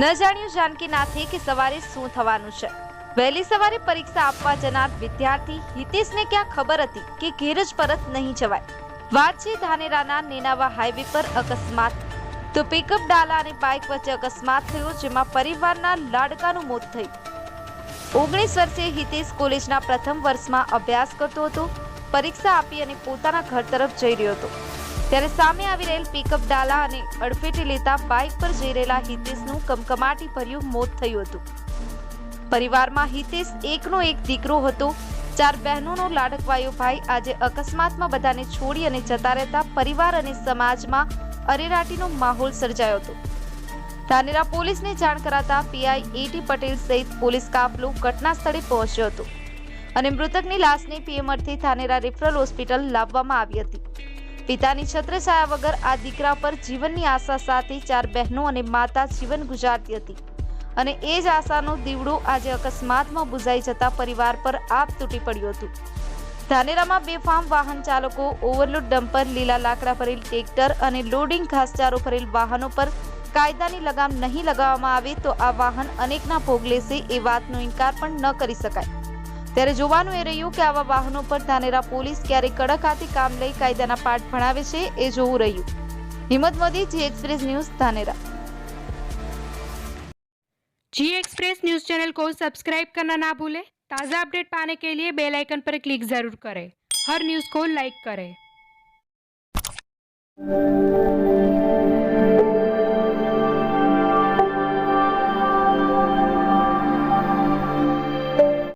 ન જાણ્યું જાનકીનાથે કે સવારે શું થવાનું છે. વહેલી સવારે પરીક્ષા આપવા જનાર વિદ્યાર્થી હિતેશને ક્યાં ખબર હતી કે ઘેર જ પરત નહીં જવાય. વાત છે ધાનેરાના નેનાવા હાઈવે પર અકસ્માત. તો પિકઅપ ડાલા અને બાઇક વચ્ચે અકસ્માત થયો જેમાં પરિવારના લાડકાનું મોત થયું. ઓગણીસ વર્ષે હિતેશ કોલેજના પ્રથમ વર્ષમાં અભ્યાસ કરતો હતો, પરીક્ષા આપી અને પોતાના ઘર તરફ જઈ રહ્યો હતો. ત્યારે સામે આવી રહેલ પિકઅપ ડાલા અને અડફેટે લેતા બાઇક પર જઈ રહેલા હિતેશનું કમકમાટી ભર્યું મોત થયું હતું. પરિવારમાં હિતેશ એકનો એક દીકરો હતો. ચાર બહેનોનો લાડકવાયો ભાઈ આજે અકસ્માતમાં બધાને છોડી અને જતા રહેતા પરિવાર અને સમાજમાં અરેરાટીનો માહોલ સર્જાયો હતો. ધાનેરા પોલીસને જાણ કરાતા પીઆઈ એટી પટેલ સહિત પોલીસ કાફલો ઘટના સ્થળે પહોંચ્યો હતો અને મૃતકની લાશને પીએમ અર્થે ધાનેરા રેફરલ હોસ્પિટલ લાવવામાં આવી હતી. પિતાની છત્રછાયા વગર આ દીકરા પર જીવનની આશા સાથે ચાર બહેનો અને માતા જીવન ગુજારતી હતી. અને એ જ આશાનો દીવડો આજે અકસ્માતમાં બુઝાઈ જતા પરિવાર પર આપ તૂટી પડ્યું હતું. ધાનેરામાં બેફામ વાહન ચાલકો, ઓવરલોડ ડમ્પર, લીલા લાકડા ભરેલ ટ્રેક્ટર અને લોડિંગ ઘાસચારો ભરેલ વાહનો પર કાયદાની લગામ નહીં લગાવવામાં આવે તો આ વાહન અનેકના ભોગ લેશે એ વાતનો ઇનકાર પણ ન કરી શકાય. ત્યારે જોવાનું એ રહ્યું કે આવા વાહનો પર ધાનેરા પોલીસ ક્યારે કડક હાથે કામ લઈ કાયદાના પાઠ ભણાવે છે એ જોવું રહ્યું Himmat Modi G Express News Dhanera G Express News channel को सब्सक्राइब करना ना भूलें ताज़ा अपडेट पाने के लिए बेल आइकन पर क्लिक जरूर करें हर न्यूज़ को लाइक करें